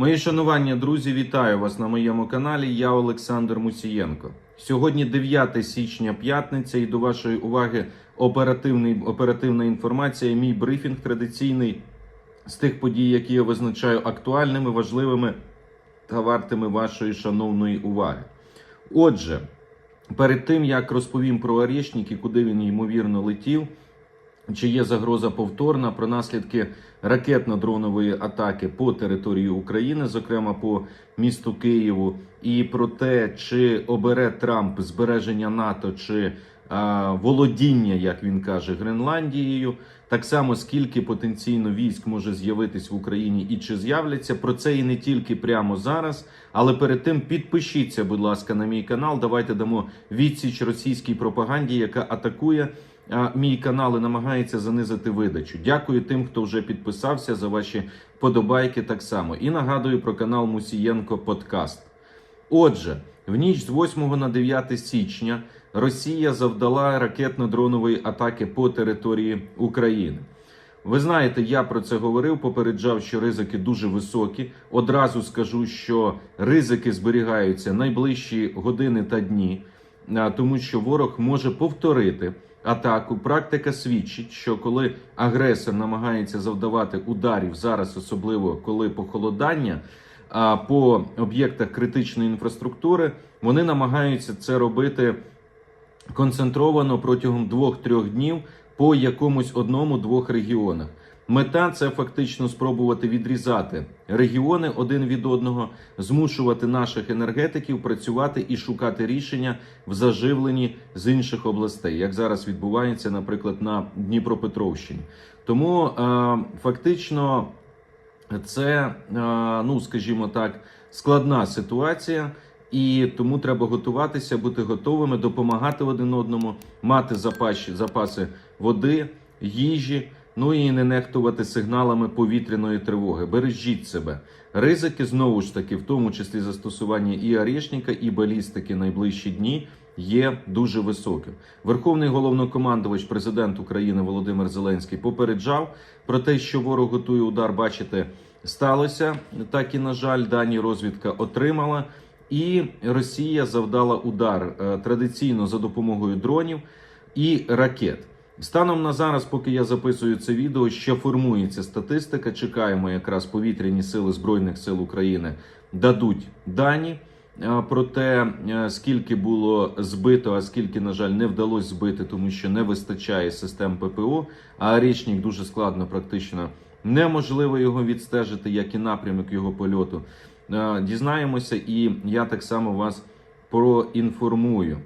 Мої шанування, друзі, вітаю вас на моєму каналі. Я Олександр Мусієнко. Сьогодні 9 січня, п'ятниця, і до вашої уваги оперативний, оперативна інформація. Мій брифінг традиційний з тих подій, які я визначаю актуальними, важливими та вартими вашої шановної уваги. Отже, перед тим як розповім про Орешник і куди він ймовірно летів, чи є загроза повторна про наслідки ракетно-дронової атаки по території України, зокрема по місту Києву, і про те, чи обере Трамп збереження НАТО чи а, володіння, як він каже, Гренландією. Так само скільки потенційно військ може з'явитись в Україні і чи з'являться про це і не тільки прямо зараз. Але перед тим підпишіться, будь ласка, на мій канал. Давайте дамо відсіч російській пропаганді, яка атакує мій канал і намагається занизити видачу. Дякую тим, хто вже підписався за ваші подобайки. Так само і нагадую про канал Мусієнко Подкаст. Отже, в ніч з 8 на 9 січня Росія завдала ракетно-дронової атаки по території України. Ви знаєте, я про це говорив, попереджав, що ризики дуже високі. Одразу скажу, що ризики зберігаються найближчі години та дні, тому що ворог може повторити атаку. Практика свідчить, що коли агресор намагається завдавати ударів зараз, особливо коли похолодання по об'єктах критичної інфраструктури, вони намагаються це робити концентровано протягом двох-трьох днів по якомусь одному-двох регіонах. Мета це фактично спробувати відрізати регіони один від одного, змушувати наших енергетиків працювати і шукати рішення в заживленні з інших областей, як зараз відбувається, наприклад, на Дніпропетровщині. Тому е, фактично це, е, ну скажімо так, складна ситуація. І тому треба готуватися, бути готовими, допомагати один одному, мати запаси, запаси води, їжі, ну і не нехтувати сигналами повітряної тривоги. Бережіть себе. Ризики знову ж таки, в тому числі застосування і орешника, і балістики найближчі дні. Є дуже високим. Верховний головнокомандувач, президент України Володимир Зеленський попереджав про те, що ворог готує удар. Бачите, сталося так і на жаль, дані розвідка отримала. І Росія завдала удар е, традиційно за допомогою дронів і ракет. Станом на зараз, поки я записую це відео, ще формується статистика. Чекаємо, якраз повітряні сили збройних сил України дадуть дані е, про те, е, скільки було збито, а скільки, на жаль, не вдалося збити, тому що не вистачає систем ППО. А річник дуже складно, практично неможливо його відстежити, як і напрямок його польоту. Е, Дізнаємося, і я так само вас проінформую.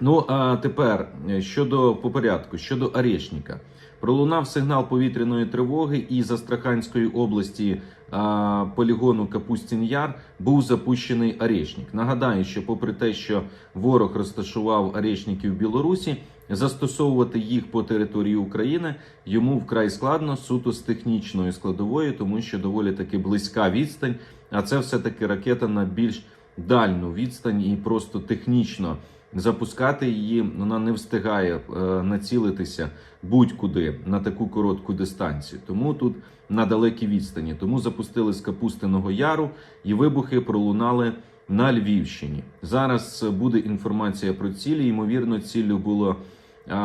Ну а тепер е, щодо по порядку, щодо Орешника. Пролунав сигнал повітряної тривоги, і з Астраханської області а, полігону Капустін Яр був запущений Орешник. Нагадаю, що, попри те, що ворог розташував Орешники в Білорусі, застосовувати їх по території України йому вкрай складно суто з технічною складовою, тому що доволі таки близька відстань. А це все таки ракета на більш дальну відстань і просто технічно запускати її вона не встигає е, націлитися будь-куди на таку коротку дистанцію. Тому тут на далекій відстані. Тому запустили з Капустиного Яру і вибухи пролунали на Львівщині. Зараз буде інформація про цілі. Ймовірно, ціллю було а,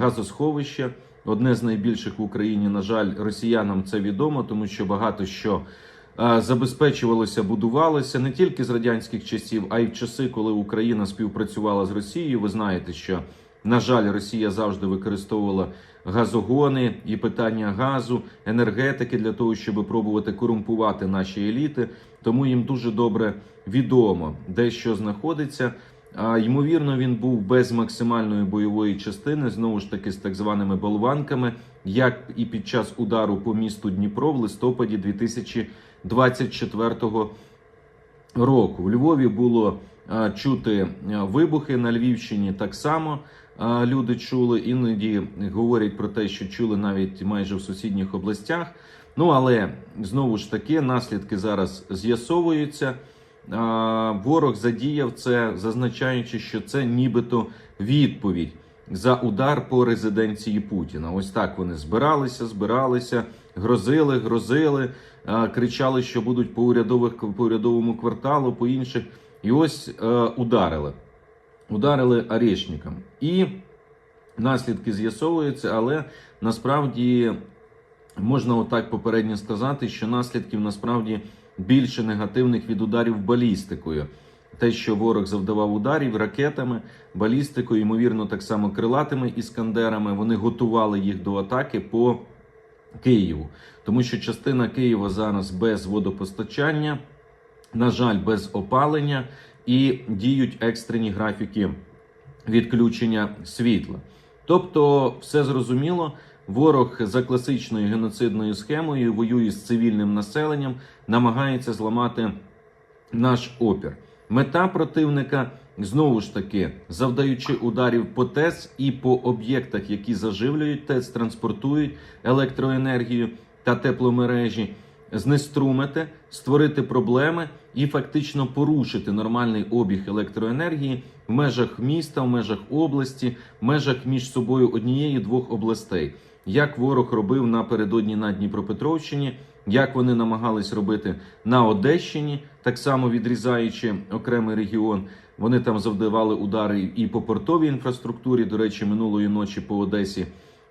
газосховище. Одне з найбільших в Україні. На жаль, росіянам це відомо, тому що багато що а, забезпечувалося, будувалося не тільки з радянських часів, а й в часи, коли Україна співпрацювала з Росією. Ви знаєте, що на жаль, Росія завжди використовувала газогони і питання газу, енергетики для того, щоб пробувати корумпувати наші еліти. Тому їм дуже добре відомо, де що знаходиться. А, ймовірно, він був без максимальної бойової частини, знову ж таки з так званими болванками, як і під час удару по місту Дніпро в листопаді 2024 року. В Львові було а, чути вибухи на Львівщині. Так само а, люди чули. Іноді говорять про те, що чули навіть майже в сусідніх областях. Ну але знову ж таки наслідки зараз з'ясовуються. Ворог задіяв це, зазначаючи, що це нібито відповідь за удар по резиденції Путіна. Ось так вони збиралися, збиралися, грозили, грозили, кричали, що будуть по урядових по урядовому кварталу, по інших. І ось е, ударили. Ударили орешником. І наслідки з'ясовуються, але насправді можна отак попередньо сказати, що наслідків насправді більше негативних від ударів балістикою. Те, що ворог завдавав ударів ракетами, балістикою, ймовірно, так само крилатими іскандерами, вони готували їх до атаки по Києву, тому що частина Києва зараз без водопостачання, на жаль, без опалення і діють екстрені графіки відключення світла. Тобто, все зрозуміло, ворог за класичною геноцидною схемою воює з цивільним населенням, намагається зламати наш опір. Мета противника знову ж таки, завдаючи ударів по ТЕС і по об'єктах, які заживлюють ТЕС, транспортують електроенергію та тепломережі, знеструмити, створити проблеми і фактично порушити нормальний обіг електроенергії в межах міста, в межах області, в межах між собою однієї двох областей. Як ворог робив напередодні на Дніпропетровщині, як вони намагались робити на Одещині, так само відрізаючи окремий регіон. Вони там завдавали удари і по портовій інфраструктурі. До речі, минулої ночі по Одесі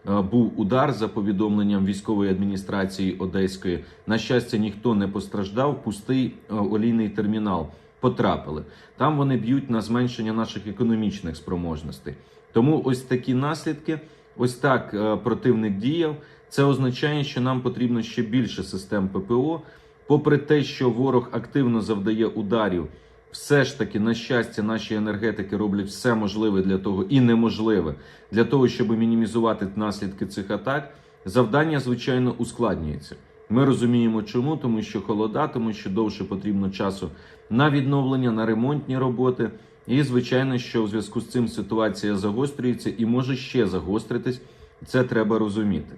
е, був удар за повідомленням військової адміністрації Одеської. На щастя, ніхто не постраждав. Пустий е, олійний термінал потрапили. Там вони б'ють на зменшення наших економічних спроможностей. Тому ось такі наслідки. Ось так е, противник діяв. Це означає, що нам потрібно ще більше систем ППО. Попри те, що ворог активно завдає ударів, все ж таки, на щастя, наші енергетики роблять все можливе для того і неможливе для того, щоб мінімізувати наслідки цих атак. Завдання, звичайно, ускладнюється. Ми розуміємо, чому, тому що холода, тому що довше потрібно часу на відновлення, на ремонтні роботи. І, звичайно, що в зв'язку з цим ситуація загострюється і може ще загостритись. Це треба розуміти.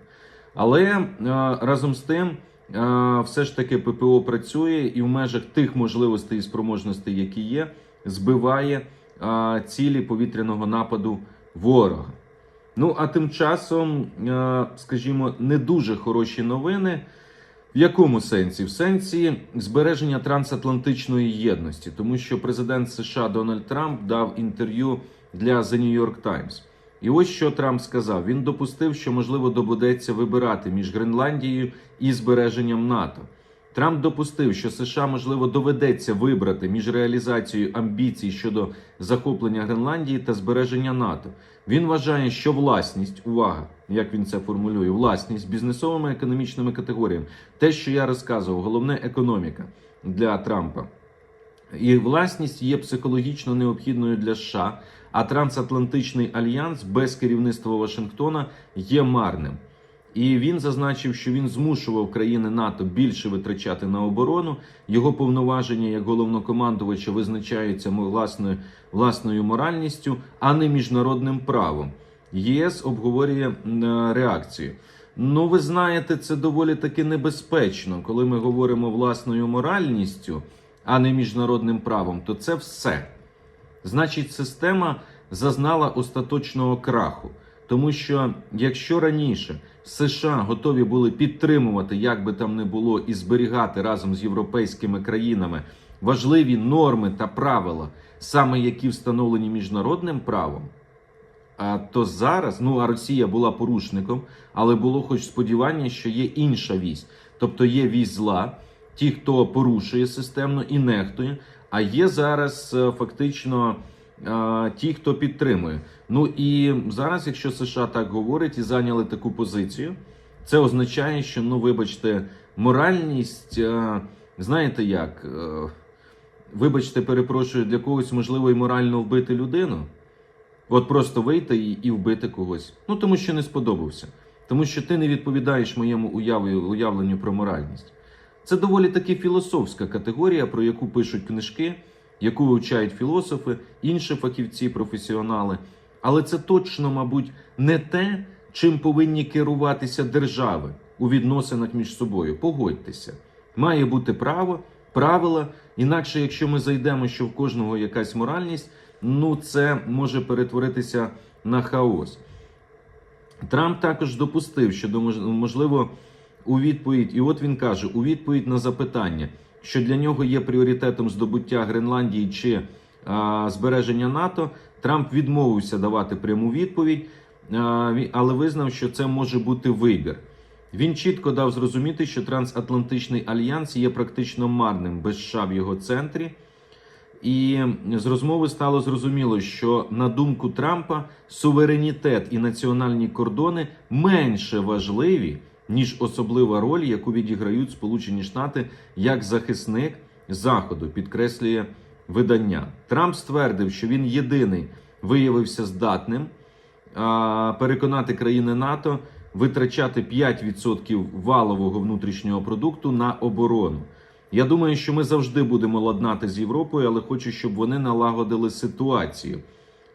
Але е, разом з тим, е, все ж таки ППО працює і в межах тих можливостей і спроможностей, які є, збиває е, цілі повітряного нападу ворога. Ну а тим часом, скажімо, не дуже хороші новини. В якому сенсі? В сенсі збереження трансатлантичної єдності, тому що президент США Дональд Трамп дав інтерв'ю для The New York Times. І ось що Трамп сказав: він допустив, що можливо доведеться вибирати між Гренландією і збереженням НАТО. Трамп допустив, що США можливо доведеться вибрати між реалізацією амбіцій щодо захоплення Гренландії та збереження НАТО. Він вважає, що власність, увага, як він це формулює, власність бізнесовими економічними категоріями, те, що я розказував, головне економіка для Трампа. І власність є психологічно необхідною для США, а трансатлантичний альянс без керівництва Вашингтона є марним. І він зазначив, що він змушував країни НАТО більше витрачати на оборону. Його повноваження як головнокомандувача визначаються власною, власною моральністю, а не міжнародним правом. ЄС обговорює реакцію. Ну, ви знаєте, це доволі таки небезпечно, коли ми говоримо власною моральністю, а не міжнародним правом, то це все. Значить, система зазнала остаточного краху. Тому що якщо раніше США готові були підтримувати, як би там не було, і зберігати разом з європейськими країнами важливі норми та правила, саме які встановлені міжнародним правом, а то зараз, ну а Росія була порушником, але було хоч сподівання, що є інша вісь, тобто є вісь зла, ті, хто порушує системно і нехтує, а є зараз фактично ті, хто підтримує. Ну і зараз, якщо США так говорить і зайняли таку позицію, це означає, що ну, вибачте, моральність, знаєте як? Вибачте, перепрошую, для когось можливо і морально вбити людину. От просто вийти і, і вбити когось. Ну тому що не сподобався. Тому що ти не відповідаєш моєму уявленню про моральність. Це доволі таки філософська категорія, про яку пишуть книжки яку вивчають філософи, інші фахівці, професіонали. Але це точно, мабуть, не те, чим повинні керуватися держави у відносинах між собою. Погодьтеся, має бути право, правила. Інакше, якщо ми зайдемо, що в кожного якась моральність, ну це може перетворитися на хаос. Трамп також допустив, що можливо у відповідь, і от він каже: у відповідь на запитання, що для нього є пріоритетом здобуття Гренландії чи а, збереження НАТО, Трамп відмовився давати пряму відповідь, а, але визнав, що це може бути вибір. Він чітко дав зрозуміти, що трансатлантичний альянс є практично марним без США в його центрі. І з розмови стало зрозуміло, що на думку Трампа суверенітет і національні кордони менше важливі, ніж особлива роль, яку відіграють Сполучені Штати як захисник Заходу, підкреслює видання. Трамп ствердив, що він єдиний виявився здатним переконати країни НАТО витрачати 5% валового внутрішнього продукту на оборону. Я думаю, що ми завжди будемо ладнати з Європою, але хочу, щоб вони налагодили ситуацію.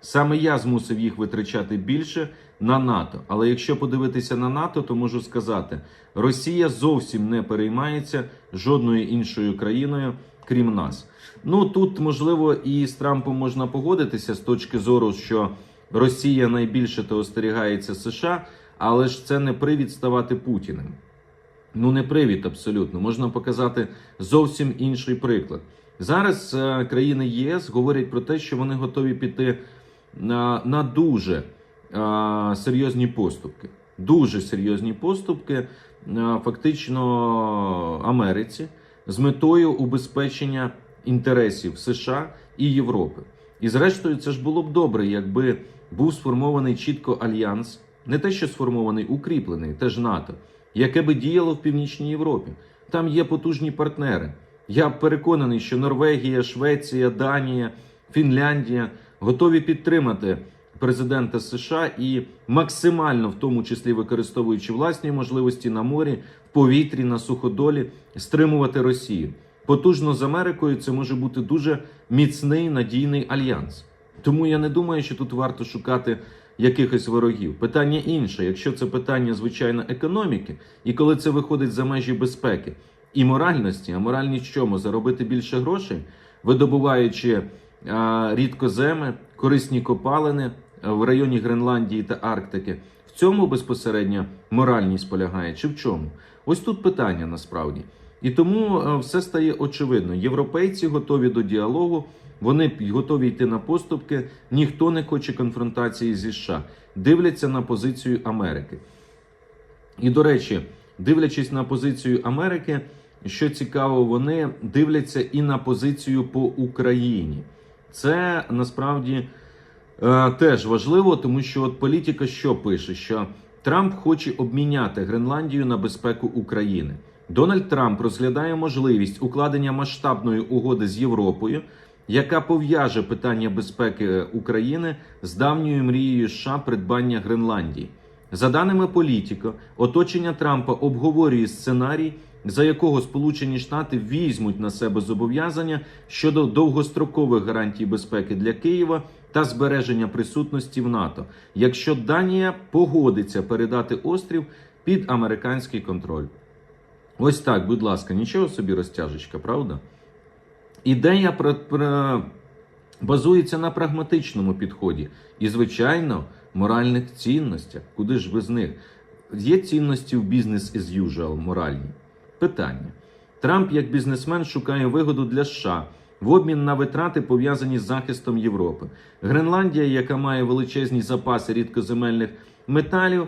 Саме я змусив їх витрачати більше на НАТО. Але якщо подивитися на НАТО, то можу сказати, Росія зовсім не переймається жодною іншою країною, крім нас. Ну тут можливо і з Трампом можна погодитися з точки зору, що Росія найбільше то остерігається США, але ж це не привід ставати Путіним. Ну, не привід абсолютно. Можна показати зовсім інший приклад. Зараз е, країни єС говорять про те, що вони готові піти на, на дуже е, серйозні поступки. Дуже серйозні поступки, е, фактично Америці, з метою убезпечення інтересів США і Європи. І зрештою, це ж було б добре, якби був сформований чітко альянс, не те, що сформований, укріплений, теж НАТО, яке би діяло в Північній Європі. Там є потужні партнери. Я переконаний, що Норвегія, Швеція, Данія, Фінляндія готові підтримати президента США і максимально, в тому числі використовуючи власні можливості на морі, в повітрі, на суходолі, стримувати Росію. Потужно з Америкою це може бути дуже міцний надійний альянс. Тому я не думаю, що тут варто шукати якихось ворогів. Питання інше, якщо це питання звичайно економіки, і коли це виходить за межі безпеки і моральності, а моральність чому? Заробити більше грошей, видобуваючи а, рідкоземи, корисні копалини в районі Гренландії та Арктики. В цьому безпосередньо моральність полягає, чи в чому? Ось тут питання насправді. І тому е, все стає очевидно. Європейці готові до діалогу, вони готові йти на поступки. Ніхто не хоче конфронтації зі США. Дивляться на позицію Америки. І до речі, дивлячись на позицію Америки, що цікаво, вони дивляться і на позицію по Україні. Це насправді теж важливо, тому що от політика що пише, що Трамп хоче обміняти Гренландію на безпеку України. Дональд Трамп розглядає можливість укладення масштабної угоди з Європою, яка пов'яже питання безпеки України з давньою мрією США придбання Гренландії. За даними політико, оточення Трампа обговорює сценарій, за якого Сполучені Штати візьмуть на себе зобов'язання щодо довгострокових гарантій безпеки для Києва та збереження присутності в НАТО, якщо Данія погодиться передати острів під американський контроль. Ось так, будь ласка, нічого собі розтяжечка, правда? Ідея про, про... базується на прагматичному підході і, звичайно, моральних цінностях. Куди ж без них? Є цінності в бізнес as usual, моральні. Питання. Трамп, як бізнесмен, шукає вигоду для США в обмін на витрати, пов'язані з захистом Європи. Гренландія, яка має величезні запаси рідкоземельних металів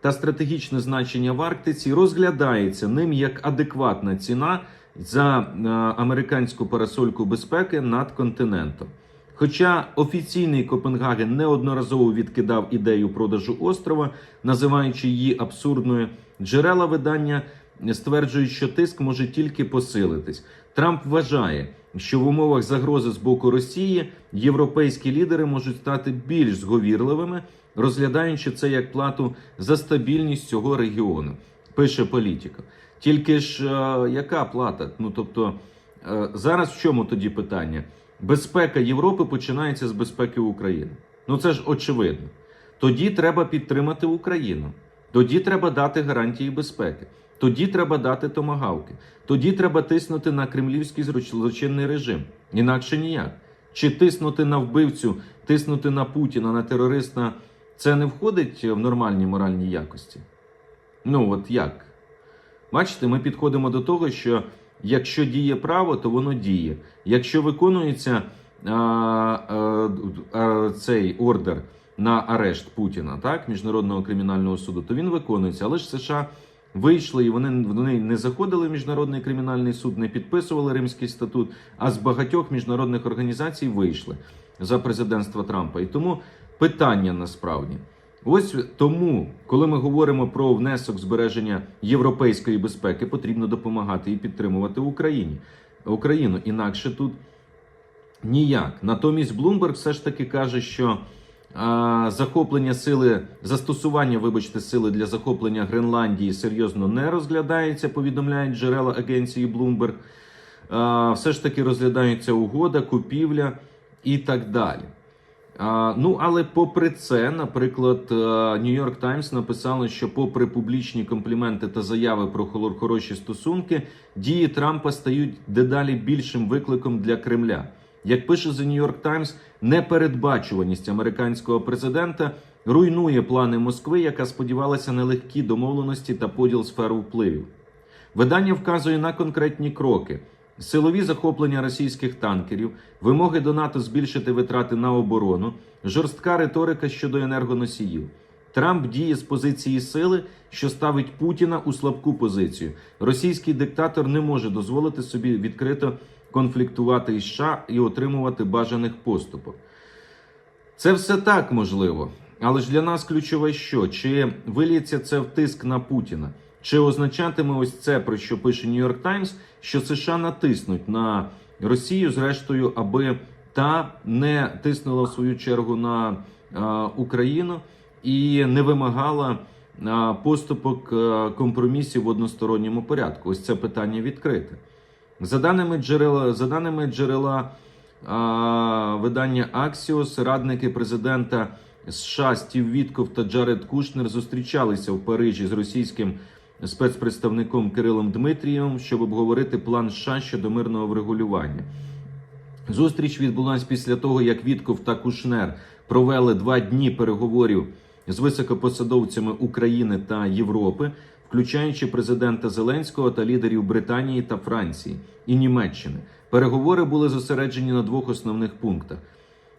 та стратегічне значення в Арктиці, розглядається ним як адекватна ціна за е, американську парасольку безпеки над континентом. Хоча офіційний Копенгаген неодноразово відкидав ідею продажу острова, називаючи її абсурдною, джерела видання стверджують, що тиск може тільки посилитись. Трамп вважає, що в умовах загрози з боку Росії європейські лідери можуть стати більш зговірливими, розглядаючи це як плату за стабільність цього регіону. Пише політика. Тільки ж е, яка плата? Ну тобто е, зараз в чому тоді питання? Безпека Європи починається з безпеки України. Ну це ж очевидно. Тоді треба підтримати Україну. Тоді треба дати гарантії безпеки. Тоді треба дати томагавки. Тоді треба тиснути на кремлівський злочинний режим. Інакше ніяк. Чи тиснути на вбивцю, тиснути на Путіна, на терориста це не входить в нормальні моральні якості? Ну от як? Бачите, ми підходимо до того, що якщо діє право, то воно діє. Якщо виконується а, а, а, цей ордер на арешт Путіна, так, Міжнародного кримінального суду, то він виконується. Але ж США вийшли і вони, вони не заходили в Міжнародний кримінальний суд, не підписували Римський статут, а з багатьох міжнародних організацій вийшли за президентства Трампа. І тому питання насправді. Ось тому, коли ми говоримо про внесок збереження європейської безпеки, потрібно допомагати і підтримувати Україні Україну. Інакше тут ніяк. Натомість Блумберг все ж таки каже, що захоплення сили, застосування, вибачте, сили для захоплення Гренландії серйозно не розглядається. Повідомляють джерела агенції Bloomberg. Все ж таки розглядається угода, купівля і так далі. Ну, але попри це, наприклад, York Times написало, що, попри публічні компліменти та заяви про хор- хороші стосунки, дії Трампа стають дедалі більшим викликом для Кремля. Як пише The New York Times, непередбачуваність американського президента руйнує плани Москви, яка сподівалася на легкі домовленості та поділ сфер впливів. Видання вказує на конкретні кроки: силові захоплення російських танкерів, вимоги до НАТО збільшити витрати на оборону, жорстка риторика щодо енергоносіїв. Трамп діє з позиції сили, що ставить Путіна у слабку позицію. Російський диктатор не може дозволити собі відкрито конфліктувати із США і отримувати бажаних поступок. Це все так можливо. Але ж для нас ключове що? Чи виліється це в тиск на Путіна? Чи означатиме ось це, про що пише York Times, що США натиснуть на Росію, зрештою, аби та не тиснула в свою чергу на а, Україну і не вимагала а, поступок а, компромісів в односторонньому порядку? Ось це питання відкрите. За даними джерела, за даними джерела а, видання Axios, радники президента США Стів Вітков та Джаред Кушнер зустрічалися в Парижі з російським спецпредставником Кирилом Дмитрієвим, щоб обговорити план США щодо мирного врегулювання. Зустріч відбулася після того, як Вітков та Кушнер провели два дні переговорів з високопосадовцями України та Європи, включаючи президента Зеленського та лідерів Британії та Франції і Німеччини. Переговори були зосереджені на двох основних пунктах: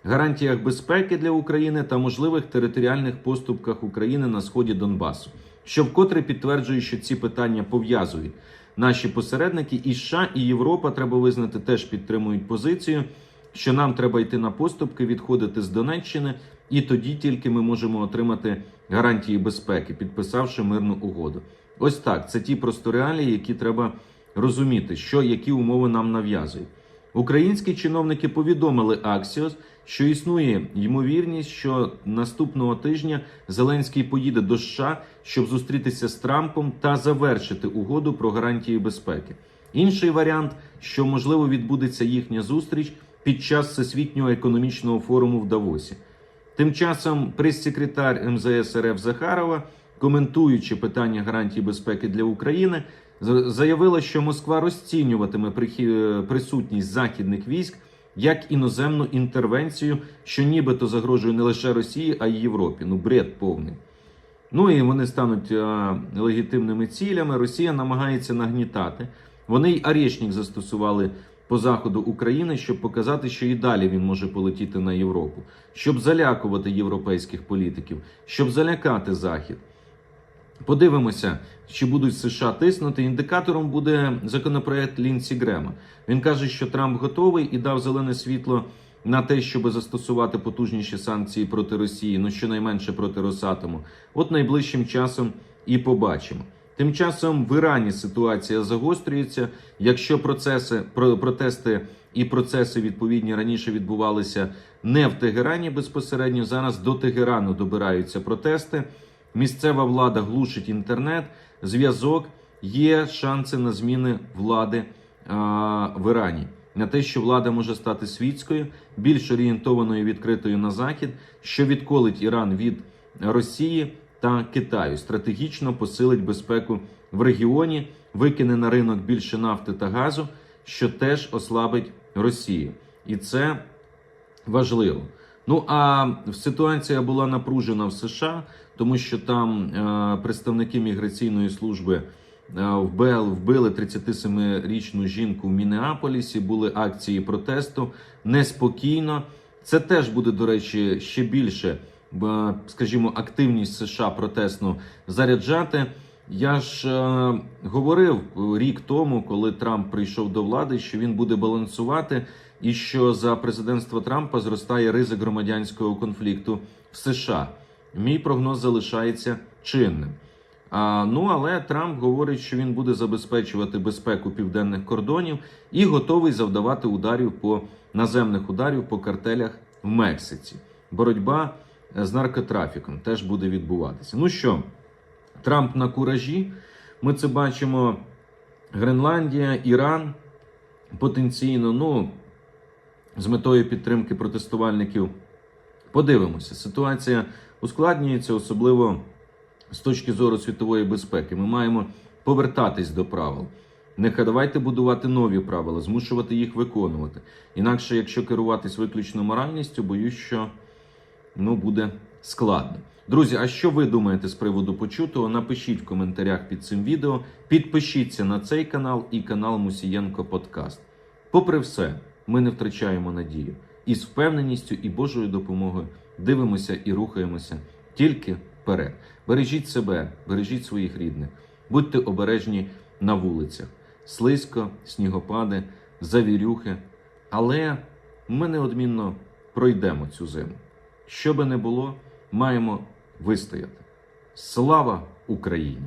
гарантіях безпеки для України та можливих територіальних поступках України на сході Донбасу, що вкотре підтверджує, що ці питання пов'язують наші посередники, і США і Європа треба визнати теж підтримують позицію, що нам треба йти на поступки, відходити з Донеччини, і тоді тільки ми можемо отримати гарантії безпеки, підписавши мирну угоду. Ось так. Це ті просто реалії, які треба розуміти, що які умови нам нав'язують. Українські чиновники повідомили Аксіос, що існує ймовірність, що наступного тижня Зеленський поїде до США, щоб зустрітися з Трампом та завершити угоду про гарантії безпеки. Інший варіант, що можливо відбудеться їхня зустріч під час всесвітнього економічного форуму в Давосі. Тим часом прес-секретар МЗС РФ Захарова, коментуючи питання гарантій безпеки для України, заявила, що Москва розцінюватиме присутність західних військ як іноземну інтервенцію, що нібито загрожує не лише Росії, а й Європі. Ну, бред повний. Ну і вони стануть а, легітимними цілями. Росія намагається нагнітати. Вони й Арєшнік застосували по заходу України, щоб показати, що і далі він може полетіти на Європу, щоб залякувати європейських політиків, щоб залякати Захід. Подивимося, чи будуть США тиснути. Індикатором буде законопроект Лінсі Грема. Він каже, що Трамп готовий і дав зелене світло на те, щоб застосувати потужніші санкції проти Росії, ну щонайменше проти Росатому. От найближчим часом і побачимо. Тим часом в Ірані ситуація загострюється. Якщо процеси про протести і процеси відповідні раніше відбувалися не в Тегерані безпосередньо, зараз до Тегерану добираються протести. Місцева влада глушить інтернет, зв'язок. Є шанси на зміни влади а, в Ірані. На те, що влада може стати світською, більш орієнтованою відкритою на захід, що відколить Іран від Росії та Китаю, стратегічно посилить безпеку в регіоні, викине на ринок більше нафти та газу, що теж ослабить Росію, і це важливо. Ну а ситуація була напружена в США, тому що там е, представники міграційної служби вбили, вбили 37-річну жінку в Мінеаполісі. Були акції протесту неспокійно. Це теж буде, до речі, ще більше, скажімо, активність США протестну заряджати. Я ж е, говорив рік тому, коли Трамп прийшов до влади, що він буде балансувати, і що за президентства Трампа зростає ризик громадянського конфлікту в США. Мій прогноз залишається чинним. А, ну але Трамп говорить, що він буде забезпечувати безпеку південних кордонів і готовий завдавати ударів по наземних ударів по картелях в Мексиці. Боротьба з наркотрафіком теж буде відбуватися. Ну що, Трамп на куражі. Ми це бачимо. Гренландія, Іран потенційно, ну з метою підтримки протестувальників. Подивимося, ситуація ускладнюється, особливо з точки зору світової безпеки. Ми маємо повертатись до правил. Не давайте будувати нові правила, змушувати їх виконувати. Інакше, якщо керуватись виключно моральністю, боюсь, що ну, буде складно. Друзі, а що ви думаєте з приводу почутого? Напишіть в коментарях під цим відео. Підпишіться на цей канал і канал Мусієнко Подкаст. Попри все, ми не втрачаємо надію. І з впевненістю і Божою допомогою дивимося і рухаємося тільки вперед. Бережіть себе, бережіть своїх рідних, будьте обережні на вулицях. Слизько, снігопади, завірюхи. Але ми неодмінно пройдемо цю зиму. Що би не було, маємо вистояти. Слава Україні!